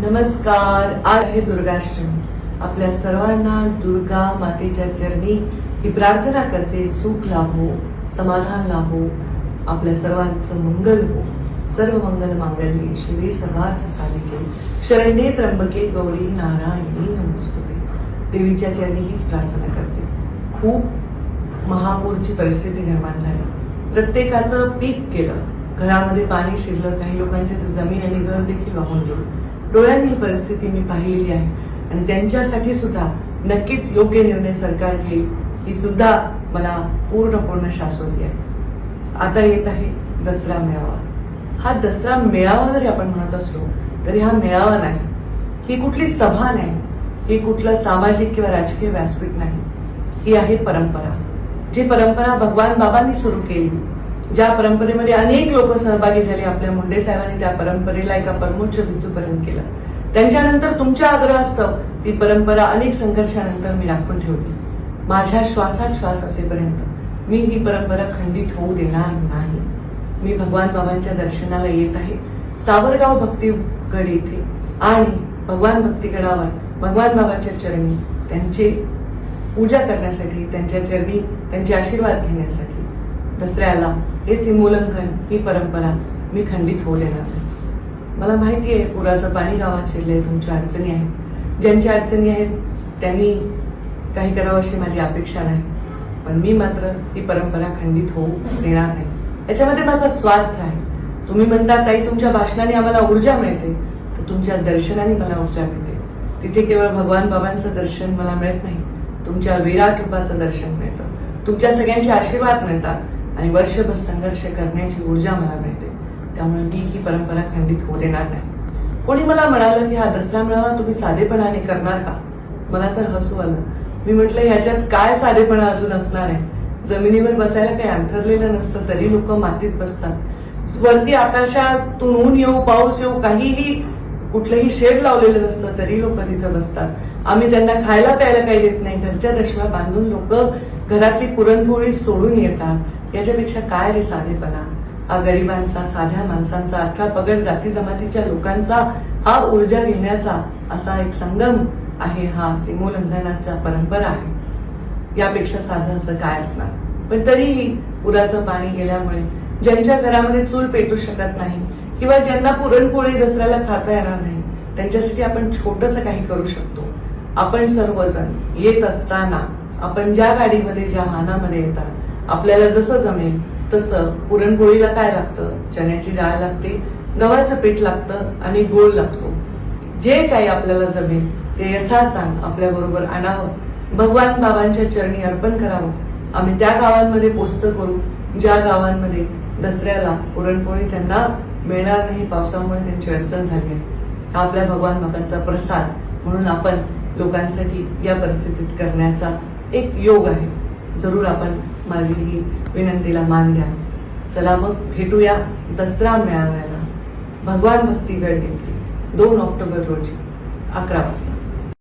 नमस्कार आज आहे दुर्गाष्टमी. आपल्या सर्वांना दुर्गा मातेच्या चरणी ही प्रार्थना करते सुख लाभो समाधान लाभो आपल्या सर्वांचं मंगल हो. सर्व मंगल मांगल्ये शिवे सर्वार्थ साधिके. शरण्ये त्र्यंबके गौरी नारायणी नमोस्तुते. देवीच्या चरणी हीच प्रार्थना करते. खूप महापूरची परिस्थिती निर्माण झाली. प्रत्येकाचं पीक केलं. घरामध्ये पाणी शिरलं काही लोकांचे तर जमीन आणि घर देखील वाहून गेलं. डोळ्यांनी ही परिस्थिती मी पाहिलेली आहे. आणि त्यांच्यासाठी सुद्धा नक्कीच योग्य निर्णय सरकार घेईल ही सुद्धा मला पूर्ण पूर्ण शाश्वती आहे. आता येत आहे दसरा मेळावा. हा दसरा मेळावा जरी आपण म्हणत असलो तरी हा मेळावा नाही. ही कुठली सभा नाही. ही कुठलं सामाजिक किंवा राजकीय व्यासपीठ नाही. ही आहे परंपरा. जी परंपरा भगवान बाबांनी सुरू केली ज्या परंपरेमध्ये अनेक लोक सहभागी झाले आपल्या मुंडे साहेबांनी त्या परंपरेला एका परमोच्च बिंदूपर्यंत केलं. त्यांच्यानंतर तुमच्या आग्रहास्तव ती परंपरा अनेक संघर्षानंतर मी राखून ठेवली. माझ्या श्वासात श्वास असेपर्यंत. मी ही परंपरा खंडित होऊ देणार नाही. मी भगवान बाबांच्या दर्शनाला येत आहे. सावरगाव भक्तीगड येथे. आणि भगवान भक्तीगडावर भगवान बाबांच्या चरणी त्यांचे पूजा करण्यासाठी त्यांच्या चरणी त्यांचे आशीर्वाद घेण्यासाठी दसऱ्याला हे सिमोल्लंघन ही परंपरा मी खंडित होऊ देणार नाही मला माहिती आहे पुराचं पाणी गावात शिरले तुमच्या अडचणी आहेत. ज्यांच्या अडचणी आहेत त्यांनी काही करावं अशी माझी अपेक्षा नाही. पण मी मात्र ही परंपरा खंडित होऊ देणार नाही. याच्यामध्ये माझा स्वार्थ आहे. तुम्ही म्हणता ताई तुमच्या भाषणाने आम्हाला ऊर्जा मिळते. तर तुमच्या दर्शनाने मला ऊर्जा मिळते. तिथे केवळ भगवान बाबांचं दर्शन मला मिळत नाही. तुमच्या विराट रूपाचं दर्शन मिळतं. तुमच्या सगळ्यांचे आशीर्वाद मिळतात. आणि वर्षभर संघर्ष करण्याची ऊर्जा मला मिळते. त्यामुळे मी ही परंपरा खंडित होऊ देणार नाही. कोणी मला म्हणालं की हा दसरा मेळावा तुम्ही साधेपणाने करणार का? मला तर हसू आलं. मी म्हटलं ह्याच्यात काय साधेपणा अजून असणार आहे? जमिनीवर बसायला काही अंथरलेलं नसतं तरी लोक मातीत बसतात. वरती आकाशातून ऊन येऊ पाऊस येऊ काहीही कुठलंही शेड लावलेलं नसतं तरी लोक तिथं बसतात. आम्ही त्यांना खायला प्यायला काही देत नाही. घरच्या दशव्या बांधून लोक घरातली पुरणपोळी सोडून येतात. याच्यापेक्षा काय रे साधेपणा? हा गरिबांचा साध्या माणसांचा अठरा पगड जाती जमातीच्या लोकांचा हा ऊर्जा घेण्याचा असा एक संगम आहे हा सीमोल्लंघनाचा परंपरा आहे. यापेक्षा साधं असं काय असणार? पण तरीही पुराचं पाणी गेल्यामुळे ज्यांच्या घरामध्ये चूल पेटू शकत नाही किंवा ज्यांना पुरणपोळी दसऱ्याला खाता येणार नाही त्यांच्यासाठी आपण छोटस काही करू शकतो. आपण सर्वजण येत असताना आपण ज्या गाडीमध्ये ज्या वाहनामध्ये येतात आपल्याला जसं जमेल तसं पुरणपोळीला काय लागतं? चण्याची डाळ लागते गव्हाचं पीठ लागतं आणि गोळ लागतो. जे काही आपल्याला जमेल ते यथासांग आपल्या बरोबर आणावं. भगवान बाबांच्या चरणी अर्पण करावं. आम्ही त्या गावांमध्ये पोस्त करू ज्या गावांमध्ये दसऱ्याला पुरणपोळी त्यांना मिळणार नाही पावसामुळे त्यांची अडचण झाली आहे. हा आपल्या भगवान बाबांचा प्रसाद म्हणून आपण लोकांसाठी या परिस्थितीत करण्याचा एक योग आहे. जरूर आपण माझी ही विनंतीला मान द्या. चला मग भेटूया दसरा मेळाव्याला. भगवान भक्तीगड येथे दोन ऑक्टोबर रोजी अकरा वाजता.